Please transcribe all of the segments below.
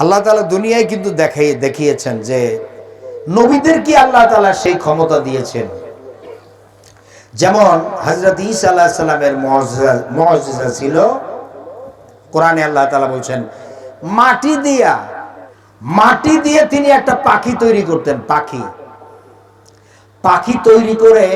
আল্লাহ তালা দুনিয়ায় কিন্তু দেখাই, দেখিয়েছেন যে নবীদের কি আল্লাহ তালা সেই ক্ষমতা দিয়েছেন? যেমন হজরত ইসা আল্লাহ সাল্লামের মজিজা ছিল। কোরআনে আল্লাহ তালা বলছেন, মাটি দিয়া, মাটি দিয়ে তিনি একটা পাখি তৈরি করতেন, পাখি। পাখি তৈরি করে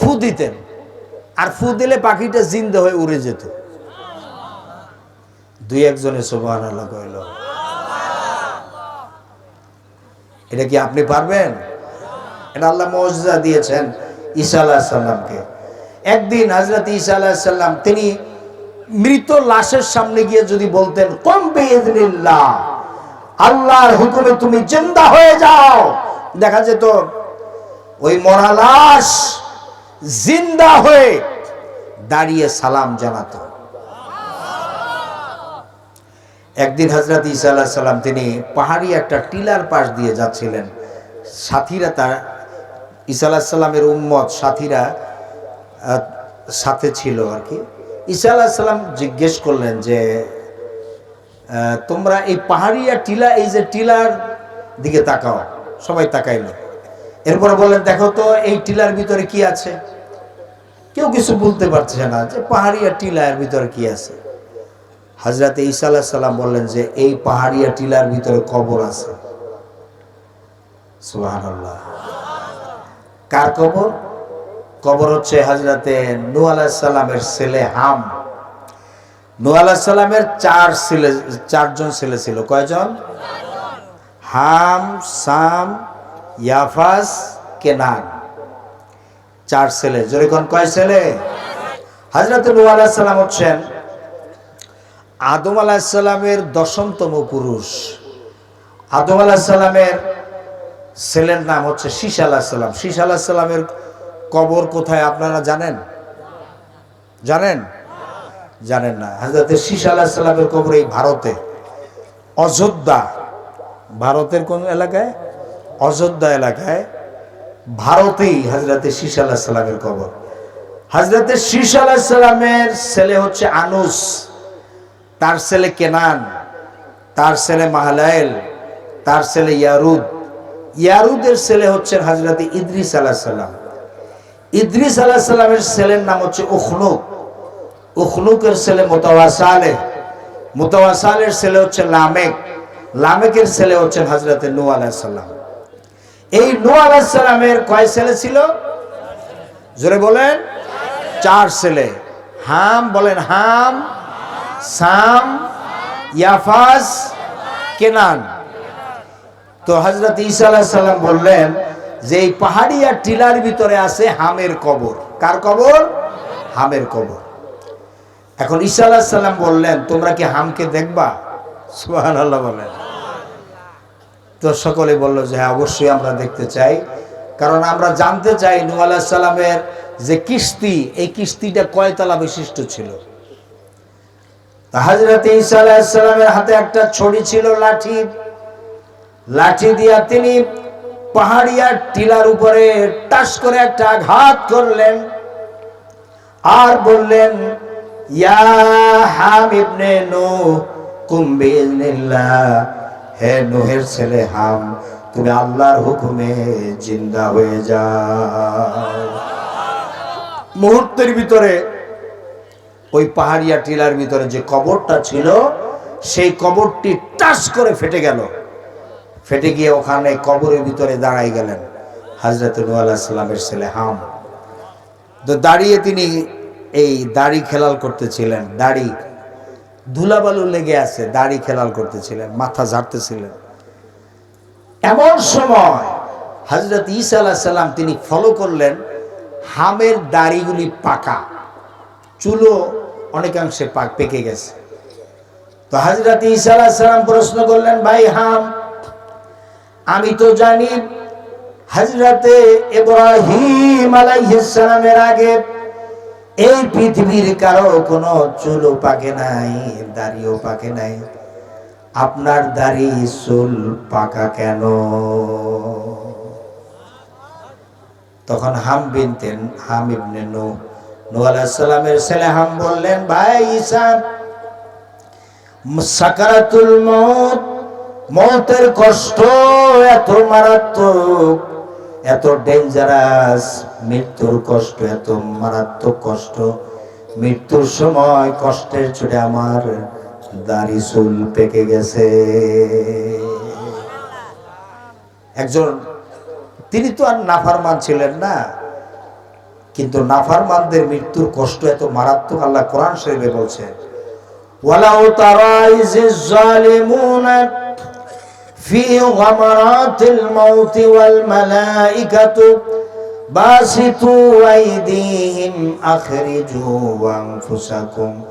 ফু দিতেন। আর ফু দিলে পাখিটা জিন্দা হয়ে উড়ে যেত। দুই একজনে সোবান আল্লাহ কইল এটা কি আপনি পারবেন? এটা আল্লাহ মজা দিয়েছেন ঈসা আলাহ সাল্লামকে একদিন হজরত ঈসা আলাহ সাল্লাম তিনি মৃত লাশের সামনে গিয়ে যদি বলতেন, কম বেদিল্লাহ আল্লাহর হুকুমে তুমি জিন্দা হয়ে যাও। দেখা যেত ওই মরা লাশ জিন্দা হয়ে দাঁড়িয়ে সালাম জানাতো। একদিন হজরত ইসা আল্লাহ সাল্লাম তিনি পাহাড়ি একটা টিলার পাশ দিয়ে যাচ্ছিলেন। সাথীরা তার, ঈসা আল্লাহ সাল্লামের উম্মত সাথীরা সাথে ছিল আর কি। ঈসা আল্লাহ সাল্লাম জিজ্ঞেস করলেন যে তোমরা এই পাহাড়িয়া টিলা, এই যে টিলার দিকে তাকাও, সবাই তাকাইল। এরপরে বললেন, দেখো তো, এই টিলার ভিতরে কি আছে? কেউ কিছু বলতে পারছে না যে পাহাড়িয়া টিলার ভিতরে কি আছে। হাজরাতে ঈসা আলাহ সাল্লাম বললেন যে, এই পাহাড়িয়া টিলার ভিতরে কবর আছে। কার কবর? কবর হচ্ছে হাজরাতে নূহ আলাইহিস সালামের ছেলে হাম। আলাইহিস সালামের চার ছেলে, চারজন ছেলে ছিল। কয়জন? হাম, সাম, ইয়াফাস, কেনান। চার ছেলে। জোরেখন কয় ছেলে? হাজরাতে নূহ আলাইহিস সালাম হচ্ছেন আদম আলাহিসাল্লামের দশমতম পুরুষ। আদম আলাহিসাল্লামের ছেলের নাম হচ্ছে শীষ আলাহিসাল্লাম শীষ আলাহিসাল্লামের কবর কোথায় আপনারা জানেন? জানেন? জানেন না। হাজরতের শীষ আলাহিসাল্লামের কবর এই ভারতে। অযোধ্যা। ভারতের কোন এলাকায়? অযোধ্যা এলাকায় ভারতেই হাজরতে শীষ আলাহিসাল্লামের কবর। হাজরতের শীষ আলাহিসাল্লামের ছেলে হচ্ছে আনুস। তার ছেলে কেনান, তার ছেলে মাহালায়েল তার ছেলে ইয়ারুদ। ইয়ারুদের ছেলে হচ্ছেন হাজরাতে ইদ্রিস আলাহ সাল্লাম ইদ্রিস আলাহ সাল্লামের ছেলের নাম হচ্ছে উখনুক উখনুকের ছেলে মোতাওয়াসালে মোতাওয়াসালের ছেলে হচ্ছে লামেক। লামেকের ছেলে হচ্ছেন হাজরাতে নু আলাহ সাল্লাম এই নু আলাহ সাল্লামের কয় ছেলে ছিল? জোরে বলেন, চার ছেলে। হাম বলেন হাম সাম, ইয়াফাস, কেনান। তো হজরত ঈসা সাল্লাম বললেন যে এই পাহাড়িয়া টিলার ভিতরে আছে হামের কবর। কার কবর? হামের কবর। এখন ঈসা সাল্লাম বললেন, তোমরা কি হামকে দেখবা? সুহান আল্লাহ বলেন। তো সকলে বলল যে হ্যাঁ অবশ্যই আমরা দেখতে চাই। কারণ আমরা জানতে চাই নু সাল্লামের যে কিস্তি, এই কিস্তিটা কয়তলা বিশিষ্ট ছিল? হাজরত ঈসা আলাইসালামের হাতে একটা ছড়ি ছিল লাঠি। লাঠি দিয়া তিনি পাহাড়িয়ার টিলার উপরে টাস করে একটা আঘাত করলেন। আর বললেন, ইয়া হাম হে নূহের ছেলে হাম, তুমি আল্লাহর হুকুমে জিন্দা হয়ে মুহূর্তের ভিতরে ওই পাহাড়িয়া টিলার ভিতরে যে কবরটা ছিল, সেই কবরটি টাস করে ফেটে গেল। ফেটে গিয়ে ওখানে কবরের ভিতরে দাঁড়াই গেলেন হাজরত সাল্লামের ছেলে হাম। তো দাঁড়িয়ে তিনি এই দাড়ি খেলাল করতেছিলেন, দাড়ি ধুলাবালু লেগে আছে, দাড়ি খেলাল করতেছিলেন, মাথা ঝাড়তেছিলেন। এমন সময় হজরত ঈসা আলাহ সাল্লাম তিনি ফলো করলেন, হামের দাড়িগুলি পাকা, চুলো অনেকাংশে পাক পেকে গেছে। তো হাজরত ঈসা সালাম প্রশ্ন করলেন, ভাই হাম, আমি তো জানি হাজরতে ইব্রাহিম আলাইহিসসালামের আগে এই পৃথিবীর কারও কোনো চুলও পাকে নাই, দাড়িও পাকে নাই। আপনার দাড়ি, চুল পাকা কেন? তখন হাম বিনতেন হাম ইবনে নূহ আলাইহিস ছেলে হাম বললেন, ভাই ঈসা সাকারাতুল মউত মৌতের কষ্ট এত মারাত্মক, এত ডেঞ্জারাস, মৃত্যুর কষ্ট, এত মারাত্মক কষ্ট, মৃত্যুর সময় কষ্টের চোটে আমার দাড়ি চুল পেকে গেছে। একজন, তিনি তো আর নাফারমান ছিলেন না। কিন্তু নাফারমানদের মৃত্যুর কষ্ট এত মারাত্মক আল্লাহ কোরআন শরীফে বলছে ওয়ালাউ তারা ইজিজ জালিমুনা في غمرات الموت والملائكة باسطوا أيديهم أخرجوا أنفسكم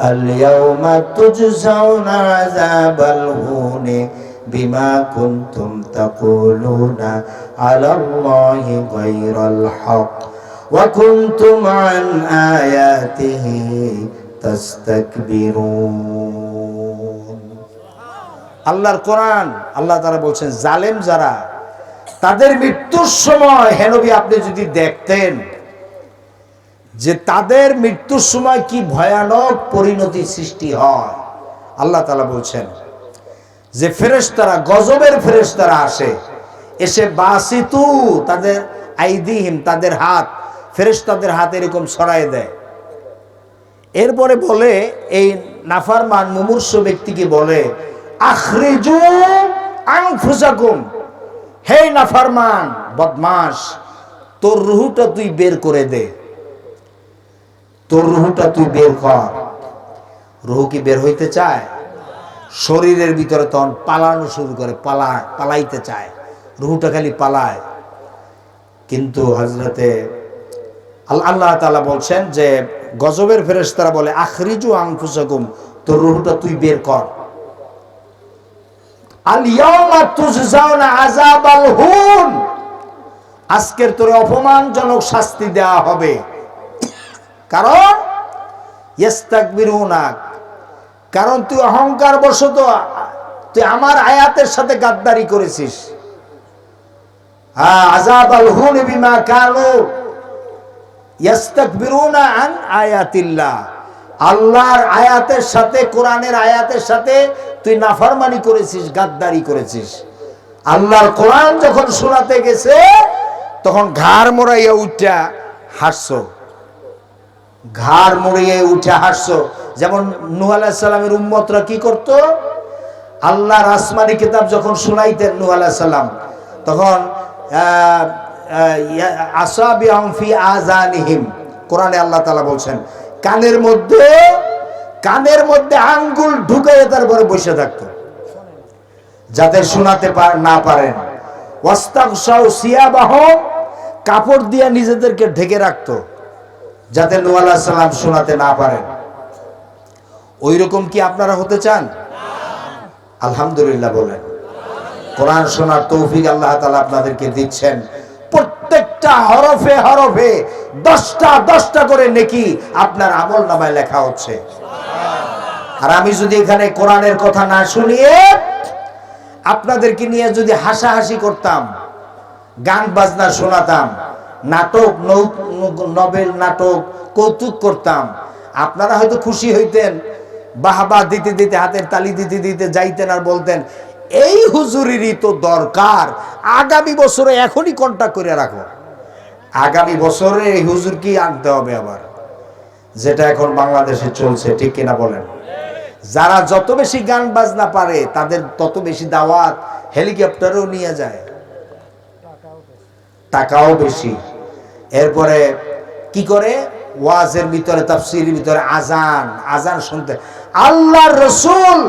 اليوم تجزون عذاب الهون بما كنتم تقولون على الله غير الحق وكنتم عن آياته تستكبرون আল্লাহর কোরআন আল্লাহ তারা বলছেন জালেম যারা তাদের মৃত্যুর সময় হেনবি আপনি যদি দেখতেন যে তাদের মৃত্যুর সময় কি ভয়ানক পরিণতি সৃষ্টি হয় আল্লাহ তালা বলছেন যে ফেরেশতারা গজবের ফেরেশতারা আসে এসে বাসিতু তাদের আইদিহিম তাদের হাত ফেরেশতাদের হাত এরকম ছড়াই দেয়। এরপরে বলে, এই নাফারমান, মুমূর্ষ ব্যক্তিকে বলে, আখরিজু আনফুসাকুম। হে নাফারমান বদমাস তোর রুহুটা তুই বের করে দে। তোর রুহুটা তুই বের কর। রুহু কি বের হইতে চায়? শরীরের ভিতরে তখন পালানো শুরু করে পালা পালাইতে চায়। রুহুটা খালি পালায়। কিন্তু হজরতে আল্লাহ তালা বলছেন যে, গজবের ফেরেশতারা বলে, আখরিজু আনফুসাকুম, তোর রুহুটা তুই বের কর। আজকের তোরে অপমানজনক শাস্তি দেওয়া হবে। কারণ কারণ তুই অহংকার বশত তুই আমার আয়াতের সাথে গাদ্দারি করেছিস। হ্যাঁ আজাব আল হুন বিমা কানু আল্লাহর আয়াতের সাথে, কোরআনের আয়াতের সাথে তুই নাফারমানি করেছিস, গাদ্দারি করেছিস। আল্লাহর কোরআন যখন শোনাতে গেছে, তখন ঘাড় মোড়াইয়া উঠা হাসছো। ঘাড় মুড়িয়ে উঠে হাসছো। যেমন নুহ আলাহিসাল্লামের উম্মতরা কি করত? আল্লাহর আসমানি কিতাব যখন শুনাইতেন নুহ আলাহিসাল্লাম তখন কোরআনে আল্লাহ তালা বলছেন, কানের মধ্যে কানের মধ্যে আঙ্গুল ঢুকাইয়ে তারপরে বসে যাতে শোনাতে না পারেন। কাপড় দিয়ে নিজেদেরকে ঢেকে রাখতো, যাতে নোয়াল্লাহ সাল্লাম শোনাতে না পারেন। ওই রকম কি আপনারা হতে চান? আলহামদুলিল্লাহ বলেন। কোরআন শোনার তৌফিক আল্লাহ তালা আপনাদেরকে দিচ্ছেন। প্রত্যেকটা হরফে হরফে, দশটা দশটা করে নেকি আপনার আমল নামায় লেখা হচ্ছে। আর আমি যদি এখানে কোরআনের কথা না শুনিয়ে আপনাদেরকে নিয়ে যদি হাসাহাসি করতাম, গান বাজনা শোনাতাম, নাটক নবেল নাটক, কৌতুক করতাম, আপনারা হয়তো খুশি হইতেন, বাহবা দিতে দিতে, হাতের তালি দিতে দিতে যাইতেন আর বলতেন, এই হুজুরিরই তো দরকার, আগামী বছরে এখনই কন্ট্যাক্ট করে রাখো। আগামী বছরে এই হুজুর কি আনতে হবে আবার? যেটা এখন বাংলাদেশে চলছে, ঠিক কিনা বলেন? যারা যত বেশি গান বাজনা পারে, তাদের তত বেশি দাওয়াত হেলিকপ্টারও নিয়ে যায়। টাকাও বেশি। এরপরে কি করে? ওয়াজের ভিতরে তাফসির ভিতরে আজান আজান শুনতে। আল্লাহর রসুল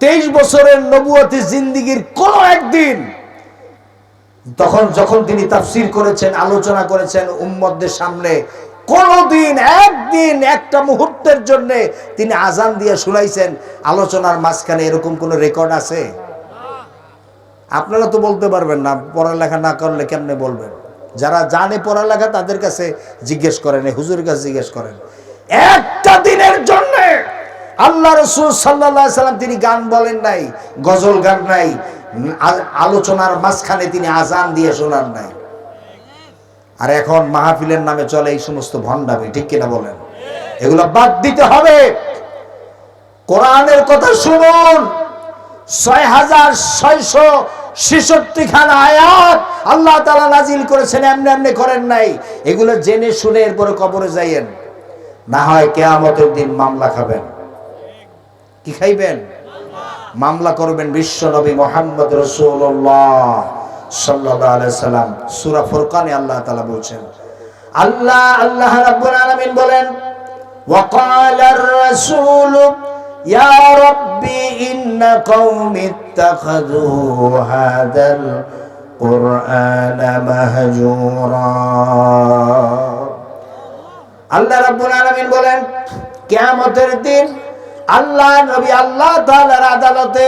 তেইশ বছরের নবুয়তি জিন্দিগির কোন একদিন তখন যখন তিনি তাফসির করেছেন, আলোচনা করেছেন উম্মদদের সামনে, কোনদিন, একদিন, একটা মুহূর্তের জন্য তিনি আজান দিয়ে শুনাইছেন। আলোচনার মাঝখানে এরকম কোন রেকর্ড আছে? আপনারা তো বলতে পারবেন না, পড়ালেখা না করলে কেমনে বলবেন? যারা জানে পড়ালেখা, তাদের কাছে জিজ্ঞেস করেন হুজুরের কাছে জিজ্ঞেস করেন। একটা দিনের জন্য আল্লাহ রসুল সাল্লা সাল্লাম তিনি গান বলেন নাই, গজল গান নাই আলোচনার মাঝখানে তিনি আজান দিয়ে শোনান নাই। আর এখন মাহফিলের নামে চলে এই সমস্ত ভণ্ডামি, ঠিক কিনা বলেন? এগুলো বাদ দিতে হবে। কোরআনের কথা শুনুন। ছয় হাজার ছয়শো ছেষট্টি খান আয়াত আল্লাহ তালা নাজিল করেছেন, এমনি এমনি করেন নাই। এগুলো জেনে শুনে এরপরে কবরে যাইয়েন। না হয় কেয়ামতের দিন মামলা খাবেন। কি খাইবেন? মামলা করবেন বিশ্ব নবী মোহাম্মদ রসুল্লাহ সাল্লাহ সাল্লাম সুরা ফুরকানে আল্লাহ তালা বলছেন আল্লাহ আল্লাহ রাব্বুল আলামিন বলেন وقال الرسول يا ربي إن قوم اتخذوا هذا القرآن مهجورا আল্লাহ রাব্বুল আলামিন বলেন কিয়ামতের দিন আল্লাহ, নবী আল্লাহ তাআলার আদালতে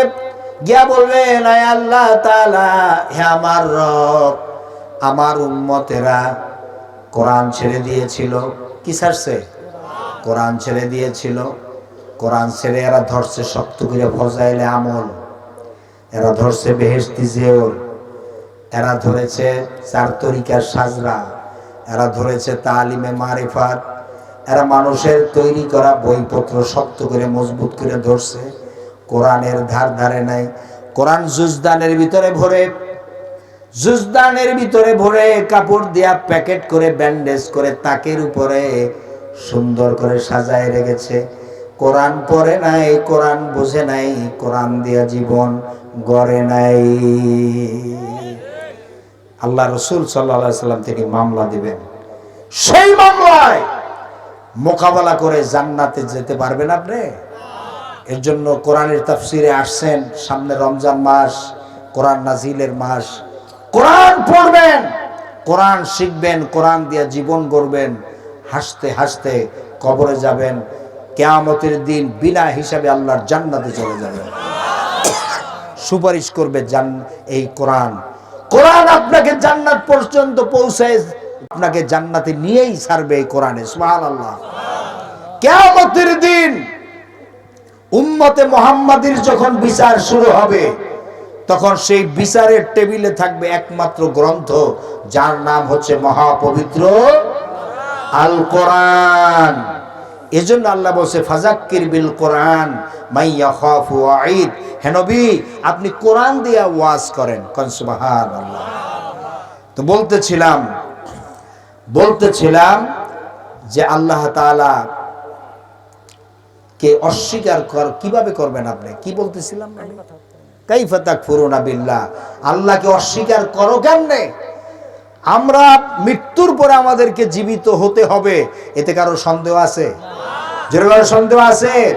গিয়া বলবেন আয় আল্লাহ তালা হে আমার রব, আমার উম্মতেরা কোরআন ছেড়ে দিয়েছিল। কি ছাড়ছে? কোরআন ছেড়ে দিয়েছিল। কোরআন ছেড়ে এরা ধরছে শক্ত করে ফজাইলে আমল। এরা ধরছে বেহেস্তি জেওর এরা ধরেছে চার তরিকার সাজরা। এরা ধরেছে তালিমে মারিফাত। এরা মানুষের তৈরি করা বইপত্র শক্ত করে, মজবুত করে ধরছে। কোরআনের ধার ধারে নাই। কোরআন জুজদানের ভিতরে ভরে, জুজদানের ভিতরে ভরে কাপড় দিয়া প্যাকেট করে, ব্যান্ডেজ করে তাকের উপরে সুন্দর করে সাজায় রেখেছে। কোরআন পড়ে নাই, কোরআন বুঝে নাই, কোরআন দিয়া জীবন গড়ে নাই। আল্লাহ রসুল সাল্লা সাল্লাম তিনি মামলা দিবেন। সেই মামলায় মোকাবেলা করে জান্নাতে যেতে পারবেন আপনি? এর জন্য কোরআনের তাফসিরে আসছেন, সামনে রমজান মাস, কোরআন নাজিলের মাস। কোরআন পড়বেন, কোরআন শিখবেন, কোরআন দিয়ে জীবন গড়বেন, হাসতে হাসতে কবরে যাবেন। কেয়ামতের দিন বিনা হিসাবে আল্লাহর জান্নাতে চলে যাবেন। সুপারিশ করবে জান এই কোরআন। কোরআন আপনাকে জান্নাত পর্যন্ত পৌঁছায় আপনাকে জান্নাতে নিয়েই ছাড়বে এই কোরআনে, সুবহানাল্লাহ। কেয়ামতের দিন উম্মতে মোহাম্মদের যখন বিচার শুরু হবে, তখন সেই বিচারের টেবিলে থাকবে একমাত্র গ্রন্থ, যার নাম হচ্ছে মহাপবিত্র আল কোরআন এজন্য আল্লাহ বলছে ফাজাক্কির বিল কোরআন মাইয়া খাফু আইদ হে নবী, আপনি কোরআন দিয়া ওয়াজ করেন। কোন সুবহানাল্লাহ। তো বলতেছিলাম বলতেছিলাম যে আল্লাহ তাআলা কে অস্বীকার কর, কীভাবে করবেন আপনি? কি বলতেছিলাম কাইফা তাকফুরুনা বিল্লাহ। আল্লাহকে অস্বীকার করো কেমনে? আমরা মৃত্যুর পরে আমাদেরকে জীবিত হতে হবে। এতে কারও সন্দেহ আছে? যেরকম সন্দেহ আছে?